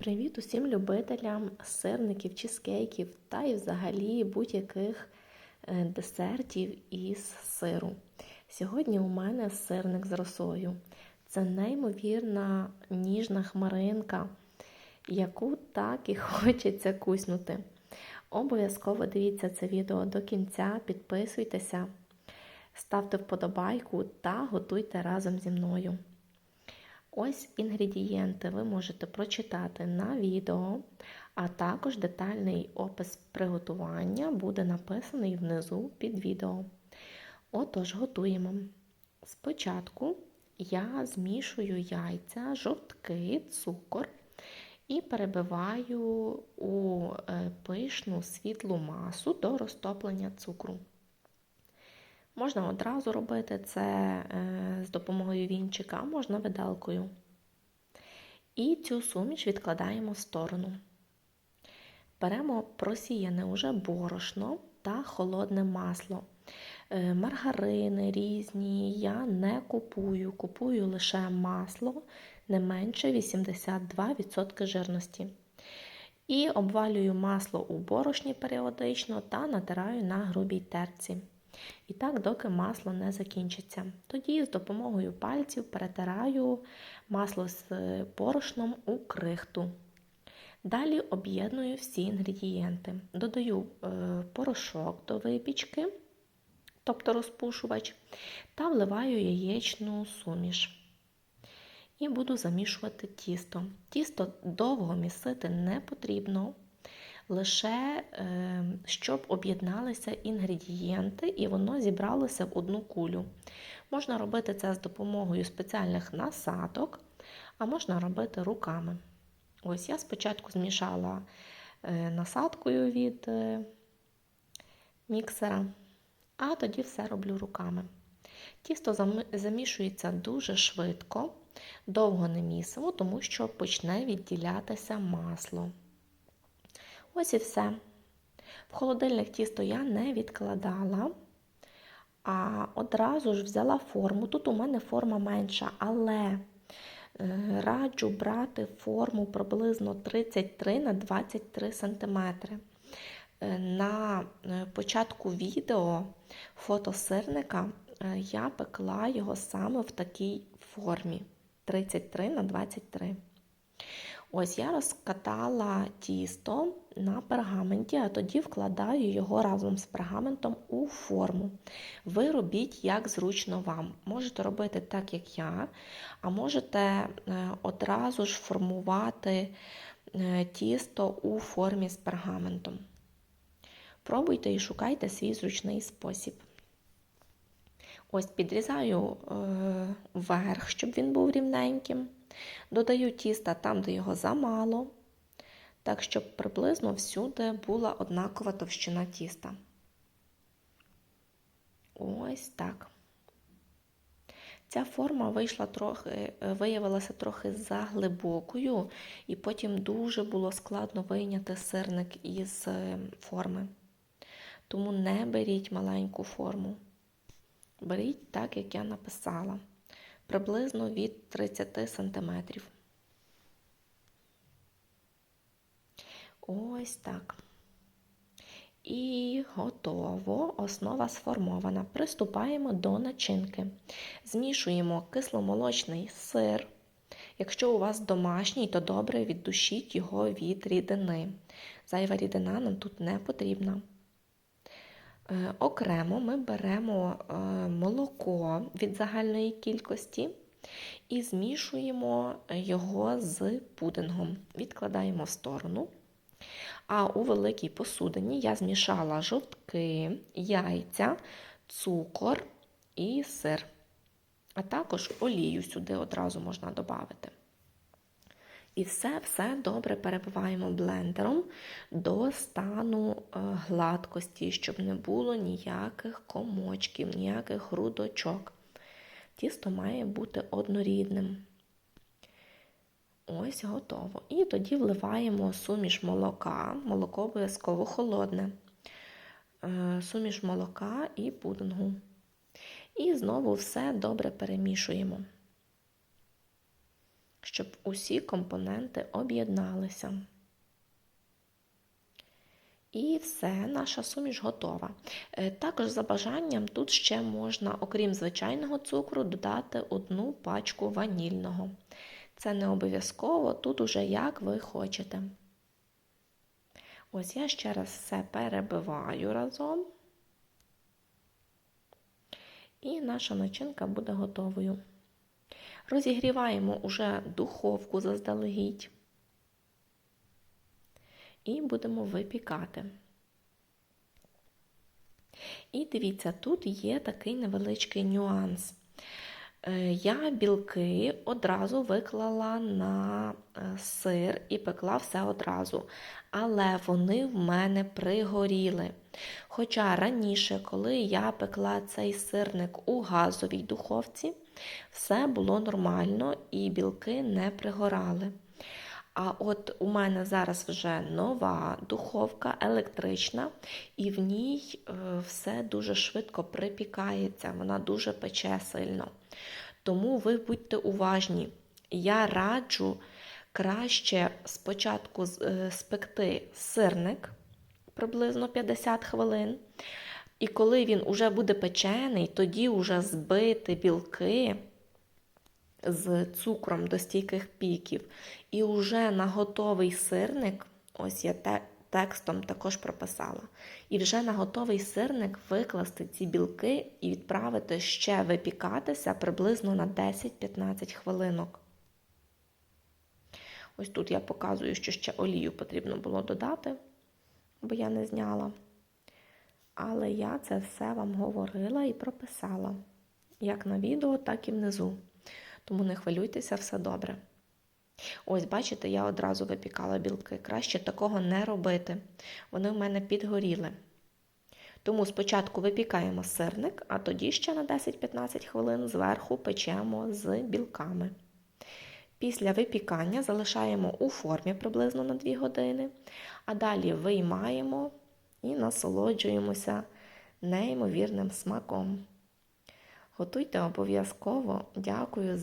Привіт усім любителям сирників, чизкейків та й взагалі будь-яких е, десертів із сиру. Сьогодні у мене сирник з росою. Це неймовірна ніжна хмаринка, яку так і хочеться куснути. Обов'язково дивіться це відео до кінця, підписуйтеся, ставте вподобайку та готуйте разом зі мною. Ось інгредієнти ви можете прочитати на відео, а також детальний опис приготування буде написаний внизу під відео. Отож, готуємо. Спочатку я змішую яйця, жовтки, цукор і перебиваю у е, пишну світлу масу до розтоплення цукру. Можна одразу робити це е, з допомогою вінчика, а можна виделкою. І цю суміш відкладаємо в сторону. Беремо просіяне уже борошно та холодне масло. Е, маргарини різні я не купую, купую лише масло не менше 82% жирності. І обвалюю масло у борошні періодично та натираю на грубій терці. І так, доки масло не закінчиться. Тоді з допомогою пальців перетираю масло з порошном у крихту. Далі об'єдную всі інгредієнти. Додаю е, порошок до випічки, тобто розпушувач, та вливаю яєчну суміш. І буду замішувати тісто. Тісто довго місити не потрібно лише е, щоб об'єдналися інгредієнти і воно зібралося в одну кулю. Можна робити це з допомогою спеціальних насадок, а можна робити руками. Ось я спочатку змішала е, насадкою від е, міксера, а тоді все роблю руками. Тісто замішується дуже швидко, довго не місимо, тому що почне відділятися масло. Ось і все. В холодильник тісто я не відкладала, а одразу ж взяла форму. Тут у мене форма менша, але е, раджу брати форму приблизно 33 на 23 см. Е, на е, початку відео фото сирника я пекла його саме в такій формі 33 на 23 Ось я розкатала тісто на пергаменті, а тоді вкладаю його разом з пергаментом у форму. Ви робіть, як зручно вам. Можете робити так, як я, а можете е, одразу ж формувати е, тісто у формі з пергаментом. Пробуйте і шукайте свій зручний спосіб. Ось підрізаю е, верх, щоб він був рівненьким. Додаю тіста там, де його замало, так, щоб приблизно всюди була однакова товщина тіста. Ось так. Ця форма вийшла трохи, виявилася трохи заглибокою, і потім дуже було складно вийняти сирник із е, форми. Тому не беріть маленьку форму. Беріть так, як я написала приблизно від 30 см. Ось так. І готово, основа сформована. Приступаємо до начинки. Змішуємо кисломолочний сир. Якщо у вас домашній, то добре віддушіть його від рідини. Зайва рідина нам тут не потрібна. Е, окремо ми беремо е, молоко від загальної кількості і змішуємо його з пудингом. Відкладаємо в сторону. А у великій посудині я змішала жовтки, яйця, цукор і сир. А також олію сюди одразу можна додати. І все-все добре перебиваємо блендером до стану е, гладкості, щоб не було ніяких комочків, ніяких грудочок. Тісто має бути однорідним. Ось готово. І тоді вливаємо суміш молока, молоко обов'язково холодне, е, суміш молока і пудингу. І знову все добре перемішуємо. Щоб усі компоненти об'єдналися. І все, наша суміш готова. Е, Також за бажанням тут ще можна, окрім звичайного цукру, додати одну пачку ванільного. Це не обов'язково, тут уже як ви хочете. Ось я ще раз все перебиваю разом. І наша начинка буде готовою. Розігріваємо уже духовку заздалегідь і будемо випікати. І дивіться, тут є такий невеличкий нюанс. Е, Я білки одразу виклала на е, сир і пекла все одразу, але вони в мене пригоріли. Хоча раніше, коли я пекла цей сирник у газовій духовці, все було нормально і білки не пригорали. А от у мене зараз вже нова духовка електрична, і в ній е, все дуже швидко припікається, вона дуже пече сильно. Тому ви будьте уважні. Я раджу краще спочатку е, спекти сирник приблизно 50 хвилин. І коли він уже буде печений, тоді вже збити білки з цукром до стійких піків. І вже на готовий сирник, ось я те, текстом також прописала, і вже на готовий сирник викласти ці білки і відправити ще випікатися приблизно на 10-15 хвилинок. Ось тут я показую, що ще олію потрібно було додати, бо я не зняла. Але я це все вам говорила і прописала. Як на відео, так і внизу. Тому не хвилюйтеся, все добре. Ось, бачите, я одразу випікала білки. Краще такого не робити. Вони в мене підгоріли. Тому спочатку випікаємо сирник, а тоді ще на 10-15 хвилин зверху печемо з білками. Після випікання залишаємо у формі приблизно на 2 години, а далі виймаємо і насолоджуємося неймовірним смаком. Готуйте обов'язково. Дякую.